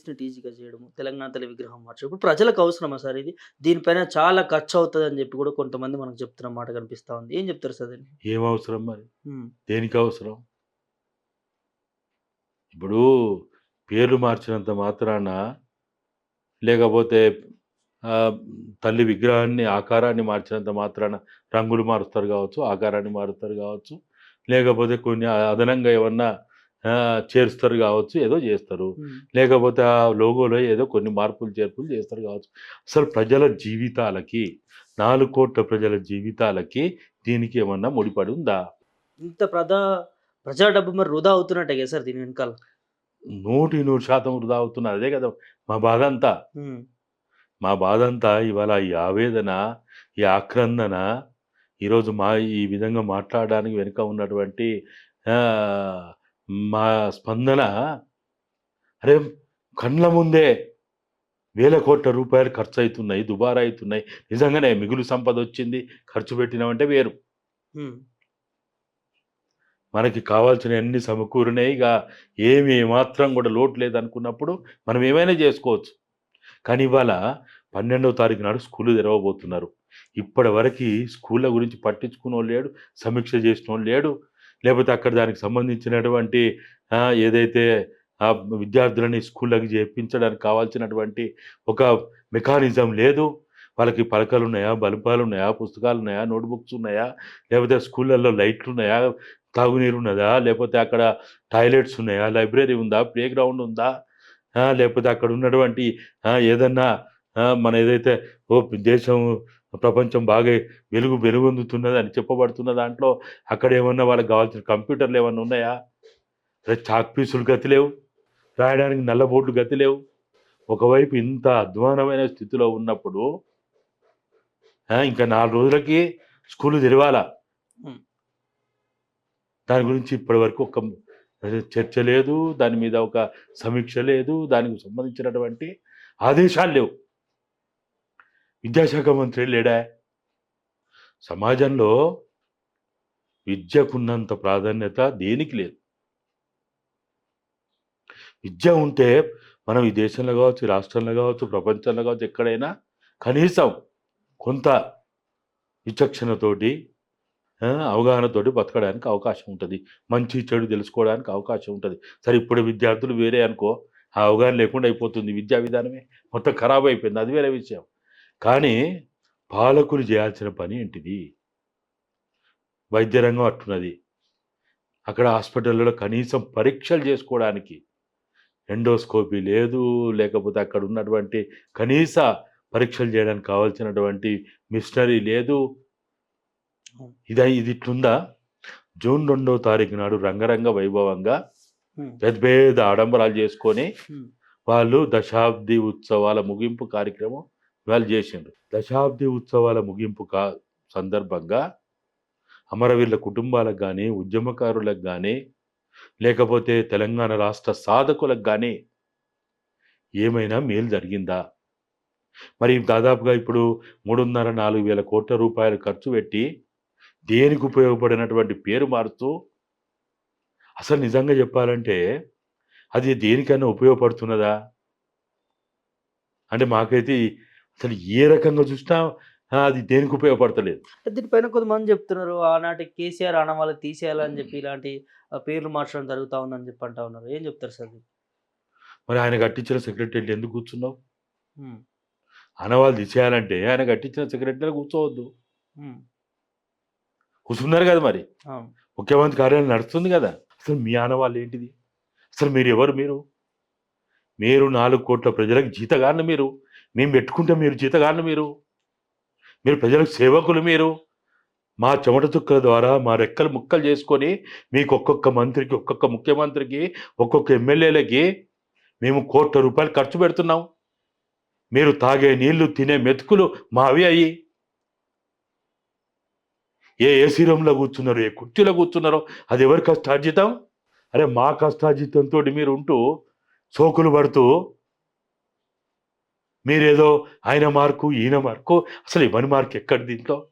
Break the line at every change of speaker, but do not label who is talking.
వేస్ట్‌ని టీజీగా చేయడము, తెలంగాణ తల్లి విగ్రహం మార్చడం. ఇప్పుడు ప్రజలకు అవసరమా సార్ ఇది? దీనిపైన చాలా ఖర్చు అవుతదని చెప్పి కూడా కొంతమంది మనకు చెప్తున్న మాట కనిపిస్తా ఉంది. ఏం చెప్తారు సార్ దీన్ని?
ఏం అవసరం మరి? దేనికి అవసరం? ఇప్పుడు పేర్లు మార్చినంత మాత్రాన లేకపోతే తల్లి విగ్రహాన్ని ఆకారాన్ని మార్చినంత మాత్రాన రంగులు మారుస్తారు కావచ్చు, ఆకారాన్ని మారుస్తారు కావచ్చు, లేకపోతే కొన్ని అదనంగా ఏమన్నా చేరుస్తారు కావచ్చు, ఏదో చేస్తారు. లేకపోతే ఆ లోగోలో ఏదో కొన్ని మార్పులు, చేర్పులు చేస్తారు కావచ్చు. అసలు ప్రజల జీవితాలకి 4,00,00,000 ప్రజల జీవితాలకి దీనికి ఏమన్నా ముడిపడి ఉందా?
ఇంత ప్రజా ప్రజా డబ్బు మరి వృధా అవుతున్నట్టే కదా సార్ దీని వెనకాల.
100% వృధా అవుతున్నది. అదే కదా మా బాధంతా.
హ్మ్.
మా బాధంతా ఇవాళ ఈ ఆవేదన, ఈ ఆక్రందన ఈరోజు మా ఈ విధంగా మాట్లాడడానికి వెనుక ఉన్నటువంటి మా స్పందన అరే! కండ్ల ముందే వేల కోట్ల రూపాయలు ఖర్చయితున్నాయి, దుబారా అయితున్నాయి. నిజంగానే మిగులు సంపదొచ్చింది, ఖర్చు పెట్టినామంటే వేరు. మనకి కావాల్సినయన్నీ సమకూరినాయి. ఇక ఏమి ఏమాత్రం కూడా లోటు లేదనుకున్నప్పుడు మనం ఏమైనా చేసుకోవచ్చు. కానీ ఇవాళ 12వ తారీఖు నాడు స్కూలు తెరవబోతున్నారు. ఇప్పటివరకి స్కూళ్ళ గురించి పట్టించుకున్నోడు లేడు, సమీక్ష చేసినోడు లేడు. లేకపోతే అక్కడ దానికి సంబంధించినటువంటి ఏదైతే ఆ విద్యార్థులని స్కూళ్ళకి చేర్పించడానికి కావాల్సినటువంటి ఒక మెకానిజం లేదు. వాళ్ళకి పలకలు ఉన్నాయా బల్బాలు ఉన్నాయా పుస్తకాలు ఉన్నాయా నోట్‌బుక్స్ ఉన్నాయా, లేకపోతే స్కూళ్ళల్లో తాగునీరు ఉన్నదా లేకపోతే అక్కడ టాయిలెట్స్ ఉన్నాయా, లైబ్రరీ ఉందా, ప్లే గ్రౌండ్ ఉందా, లేకపోతే అక్కడ ఉన్నటువంటి ఏదన్నా మన ఏదైతే ఓ దేశం, ప్రపంచం బాగా వెలుగు వెలుగొందుతున్నదని చెప్పబడుతున్న దాంట్లో అక్కడేమన్నా వాళ్ళకి కావాల్సిన కంప్యూటర్లు ఏమన్నా ఉన్నాయా? చాక్ పీసులు గతి లేవు. రాయడానికి నల్ల బోర్డులు గతి లేవు. ఒకవైపు ఇంత అధ్వానమైన స్థితిలో ఉన్నప్పుడు! ఇంకా 4 రోజులకి స్కూలు తెరవాలా. దాని గురించి ఇప్పటివరకు ఒక ఆహ్, చర్చ లేదు. దాని మీద ఒక సమీక్ష లేదు. దానికి సంబంధించినటువంటి ఆదేశాలు లేవు. విద్యాశాఖ మంత్రి లేడా? సమాజంలో విద్యకున్నంత ప్రాధాన్యత దేనికి లేదు. విద్య ఉంటే మనం ఈ దేశంలో కావచ్చు, రాష్ట్రంలో కావచ్చు, ప్రపంచంలో కావచ్చు ఎక్కడైనా కనీసం కొంత విచక్షణతోటి అవగాహనతోటి బతకడానికి అవకాశం ఉంటుంది మంచి, చెడు తెలుసుకోవడానికి అవకాశం ఉంటుంది సరే ఇప్పుడు విద్యార్థులు వేరే అనుకో, ఆ అవగాహన లేకుండా అయిపోతుంది. విద్యా విధానమే మొత్తం ఖరాబ్ అయిపోయింది. అది వేరే విషయం. కానీ పాలకులు చేయాల్సిన పని ఏంటిది? వైద్య రంగం అట్టున్నది. అక్కడ హాస్పిటల్‌లో కనీసం పరీక్షలు చేసుకోవడానికి ఎండోస్కోపీ లేదు. లేకపోతే అక్కడ ఉన్నటువంటి కనీస పరీక్షలు చేయడానికి కావాల్సినటువంటి మిషనరీ లేదు. ఇద ఇది ఇట్లుందా? జూన్ 2వ తారీఖు నాడు రంగరంగ వైభవంగా. పెద్ద పెద్ద ఆడంబరాలు చేసుకొని. వాళ్ళు దశాబ్ది ఉత్సవాల ముగింపు కార్యక్రమం వాళ్ళు చేసిండ్రు. దశాబ్ది ఉత్సవాల ముగింపు కా సందర్భంగా అమరవీరుల కుటుంబాలకు కానీ ఉద్యమకారులకు కానీ లేకపోతే తెలంగాణ రాష్ట్ర సాధకులకు కానీ ఏమైనా మేలు జరిగిందా? మరి దాదాపుగా ఇప్పుడు 3.5, 4 వేల కోట్ల రూపాయలు ఖర్చు పెట్టి దేనికి ఉపయోగపడినటువంటి పేరు మారుతూ అసలు నిజంగా చెప్పాలంటే అది దేనికైనా ఉపయోగపడుతున్నదా? అంటే మాకైతే అసలు ఏ రకంగా చూసినా అది దేనికి ఉపయోగపడతలేదు.
దీనిపైన కొంతమంది చెప్తున్నారు. ఆనాటి కేసీఆర్ ఆనవాళ్ళు తీసేయాలని చెప్పి ఇలాంటి పేర్లు మార్చడం జరుగుతా ఉందని చెప్పి అంటా ఉన్నారు. ఏం చెప్తారు సార్?
మరి ఆయన కట్టించిన సెక్రటరీయేట్ ఎందుకు కూర్చున్నావు? ఆనవాళ్ళు తీసేయాలంటే ఆయన కట్టించిన సెక్రటరీలో కూర్చోవద్దు. కూర్చున్నారు కదా మరి. ముఖ్యమంత్రి కార్యాలయం నడుస్తుంది కదా! అసలు మీ ఆనవాళ్ళు ఏంటిది? అసలు మీరు ఎవరు మీరు? మీరు 4,00,00,000 ప్రజలకు జీతగాళ్ళు మీరు. మేము పెట్టుకుంటే మీరు జీతగాళ్ళు మీరు. మీరు ప్రజలకు సేవకులు మీరు. మా చెమట చుక్కల ద్వారా మా రెక్కలు ముక్కలు చేసుకొని మీకు ఒక్కొక్క మంత్రికి, ఒక్కొక్క ముఖ్యమంత్రికి, ఒక్కొక్క ఎమ్మెల్యేలకి మేము కోట్ల రూపాయలు ఖర్చు పెడుతున్నాం. మీరు తాగే నీళ్ళు, తినే మెతుకులు మావి అయ్యి. ఏ ఏసీ రూమ్‌లో కూర్చున్నారో, ఏ కుర్చీలో కూర్చున్నారో అది ఎవరి కష్టార్జితం? అరే మా కష్టార్జితంతో మీరు ఉంటూ సోకులు పడుతూ మీరేదో ఆయన మార్కు, ఈయన మార్కు అసలు ఎవరి మార్క్ ఎక్కడ దీంట్లో?